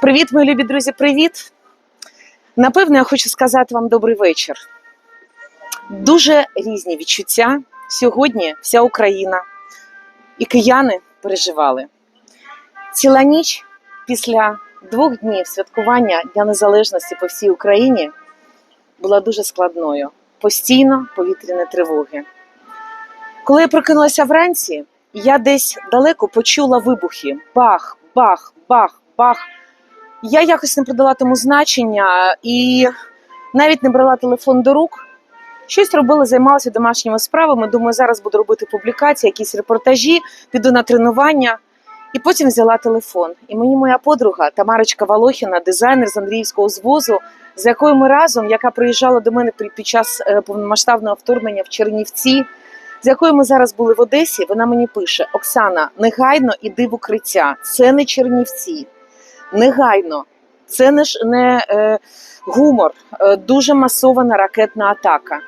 Привіт, мої любі друзі, привіт! Напевно, я хочу сказати вам добрий вечір. Дуже різні відчуття. Сьогодні вся Україна і кияни переживали. Ціла ніч після двох днів святкування Дня Незалежності по всій Україні була дуже складною. Постійно повітряні тривоги. Коли я прокинулася вранці, я десь далеко почула вибухи: бах, бах, бах, бах. Я якось не придала тому значення і навіть не брала телефон до рук. Щось робила, займалася домашніми справами. Думаю, зараз буду робити публікації, якісь репортажі, піду на тренування. І потім взяла телефон. І мені моя подруга Тамарочка Волохіна, дизайнер з Андріївського звозу, з якою ми разом, яка приїжджала до мене під час е, повномасштабного вторгнення в Чернівці, з якою ми зараз були в Одесі, вона мені пише: Оксана, негайно іди в укриття. Це не Чернівці. Негайно. Це не, ж- не е, гумор, е, дуже масована ракетна атака.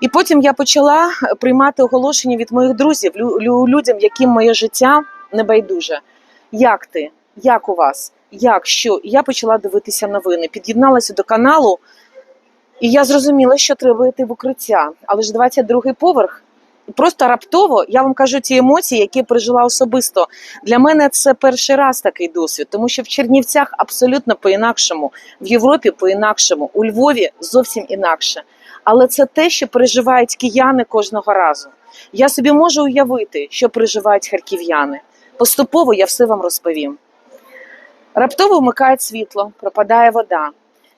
І потім я почала приймати оголошення від моїх друзів, лю- лю- людям, яким моє життя не байдуже. Як ти? Як у вас? Як що? І я почала дивитися новини. Під'єдналася до каналу, і я зрозуміла, що треба йти в укриття. Але ж 22-й поверх. Просто раптово я вам кажу ті емоції, які пережила особисто. Для мене це перший раз такий досвід, тому що в Чернівцях абсолютно по-інакшому, в Європі по-інакшому, у Львові зовсім інакше. Але це те, що переживають кияни кожного разу. Я собі можу уявити, що переживають харків'яни. Поступово я все вам розповім. Раптово вмикають світло, пропадає вода.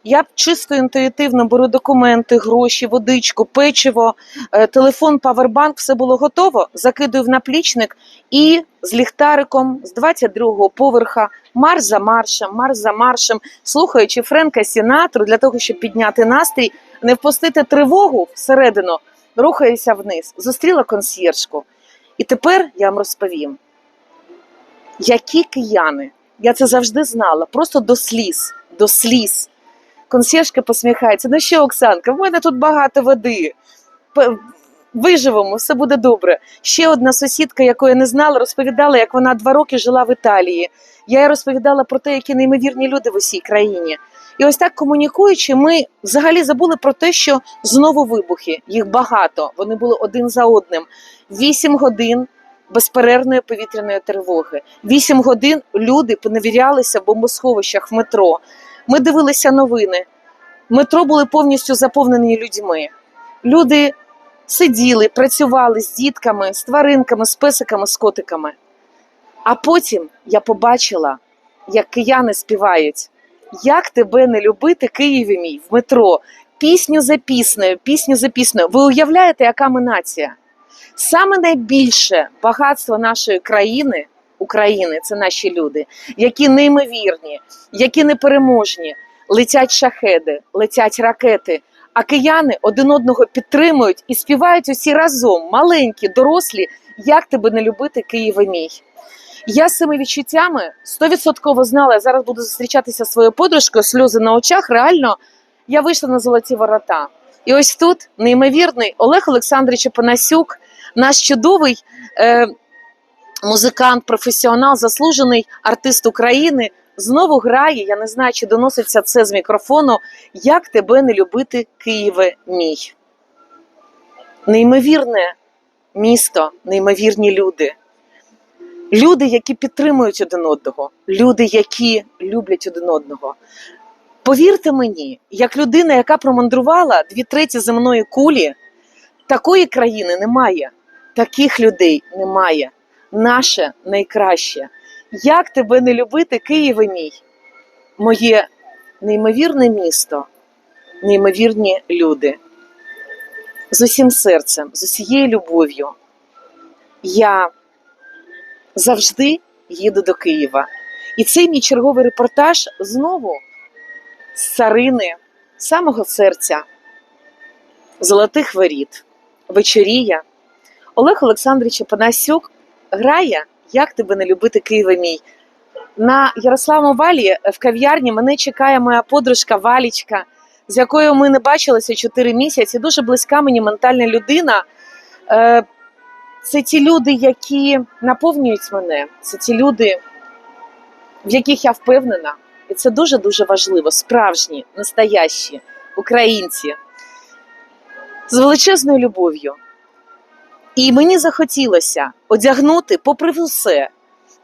Я чисто інтуїтивно беру документи, гроші, водичку, печиво, е, телефон, павербанк, все було готово. Закидую в наплічник і з ліхтариком з 22-го поверха марш за маршем, марш за маршем, слухаючи Френка Сінатру для того, щоб підняти настрій, не впустити тривогу всередину, рухаюся вниз. Зустріла консьєржку. І тепер я вам розповім, які кияни, я це завжди знала, просто до сліз, до сліз. Консьєржка посміхається. Ну що, Оксанка, в мене тут багато води. Виживемо, все буде добре. Ще одна сусідка, яку я не знала, розповідала, як вона два роки жила в Італії. Я їй розповідала про те, які неймовірні люди в усій країні. І ось так комунікуючи, ми взагалі забули про те, що знову вибухи. Їх багато. Вони були один за одним. Вісім годин безперервної повітряної тривоги. Вісім годин люди поневірялися в бомбосховищах в метро. Ми дивилися новини. Метро були повністю заповнені людьми. Люди сиділи, працювали з дітками, з тваринками, з песиками, з котиками. А потім я побачила, як кияни співають Як тебе не любити, Києві мій в метро. Пісню за піснею, пісню за піснею. Ви уявляєте, яка ми нація? Саме найбільше багатство нашої країни, України, це наші люди, які неймовірні, які непереможні. Летять шахеди, летять ракети. А кияни один одного підтримують і співають усі разом, маленькі, дорослі, як тебе не любити, Києве мій. Я з цими відчуттями стовідсотково знала, я зараз буду зустрічатися зі своєю подружкою, сльози на очах. Реально, я вийшла на золоті ворота. І ось тут неймовірний Олег Олександрович Панасюк, наш чудовий е, музикант, професіонал, заслужений артист України, знову грає. Я не знаю, чи доноситься це з мікрофону. Як тебе не любити, Києве мій? Неймовірне місто, неймовірні люди. Люди, які підтримують один одного, люди, які люблять один одного. Повірте мені, як людина, яка промандрувала дві треті земної кулі, такої країни немає, таких людей немає. Наше найкраще. Як тебе не любити, Києве мій? Моє неймовірне місто, неймовірні люди. З усім серцем, з усією любов'ю. Я завжди їду до Києва. І цей мій черговий репортаж знову з царини, самого серця, золотих воріт, вечорія. Олег Олександрович Панасюк грає Як тебе не любити Києва мій. На Ярославому валі в кав'ярні мене чекає моя подружка Валічка, з якою ми не бачилися 4 місяці. Дуже близька мені ментальна людина. Е, Це ті люди, які наповнюють мене. Це ті люди, в яких я впевнена, І це дуже-дуже важливо. Справжні, настоящі українці з величезною любов'ю. І мені захотілося одягнути, попри все,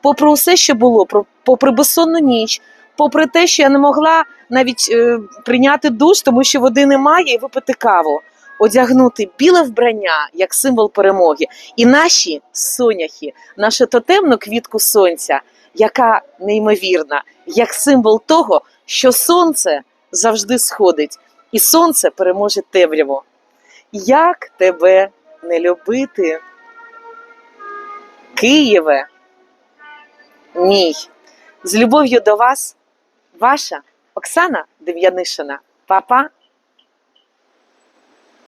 попри все, що було, попри безсонну ніч, попри те, що я не могла навіть е, прийняти душ, тому що води немає, і випити каву, одягнути біле вбрання як символ перемоги. І наші соняхи, нашу тотемну квітку сонця, яка неймовірна, як символ того, що сонце завжди сходить, і сонце переможе темряву. Як тебе не любити? Києве, мій. З любов'ю до вас, ваша Оксана Дем'янишина. Папа